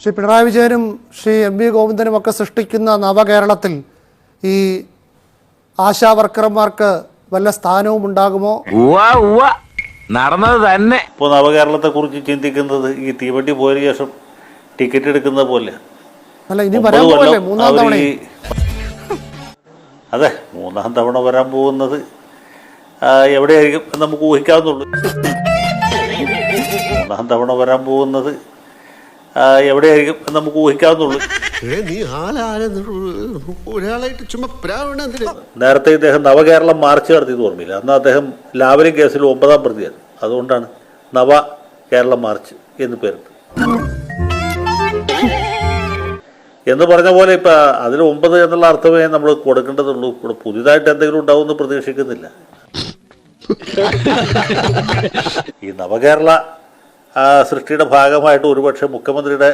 ശ്രീ പിണറായി വിജയനും Shri M V ഗോവിന്ദനും ഒക്കെ സൃഷ്ടിക്കുന്ന നവകേരളത്തിൽ ഈ ആശാ വർക്കർമാർക്ക് വല്ല സ്ഥാനവും ഉണ്ടാകുമോ? നടന്നത് തന്നെ. ഇപ്പോൾ നവകേരളത്തെ കുറിച്ച് ചിന്തിക്കുന്നത് ഈ തീവണ്ടി പോയതിനു ശേഷം ടിക്കറ്റ് എടുക്കുന്ന പോലെ. അല്ല ഇനി വരാൻ മൂന്നാം തവണ അതെ മൂന്നാം തവണ വരാൻ പോകുന്നത് എവിടെയായിരിക്കും നമുക്ക് ഊഹിക്കാവുന്നുള്ളൂ മൂന്നാം തവണ വരാൻ പോകുന്നത് എവിടെയായിരിക്കും നമുക്ക് ഊഹിക്കാവുന്നുള്ളൂ നേരത്തെ ഇദ്ദേഹം നവകേരളം മാർച്ച് നടത്തിയത് ഓർമ്മയില്ല. അന്ന് അദ്ദേഹം ലാവലി കേസിൽ ഒമ്പതാം പ്രതിയാണ് അതുകൊണ്ടാണ് നവ കേരളം മാർച്ച് എന്ന് പേര് എന്ന് പറഞ്ഞ പോലെ ഇപ്പം അതിന് ഒമ്പത് എന്നുള്ള അർത്ഥമേ നമ്മൾ കൊടുക്കേണ്ടതുള്ളൂ. ഇവിടെ പുതിയതായിട്ട് എന്തെങ്കിലും ഉണ്ടാവുമെന്ന് പ്രതീക്ഷിക്കുന്നില്ല. ഈ നവകേരള സൃഷ്ടിയുടെ ഭാഗമായിട്ട് ഒരുപക്ഷെ മുഖ്യമന്ത്രിയുടെ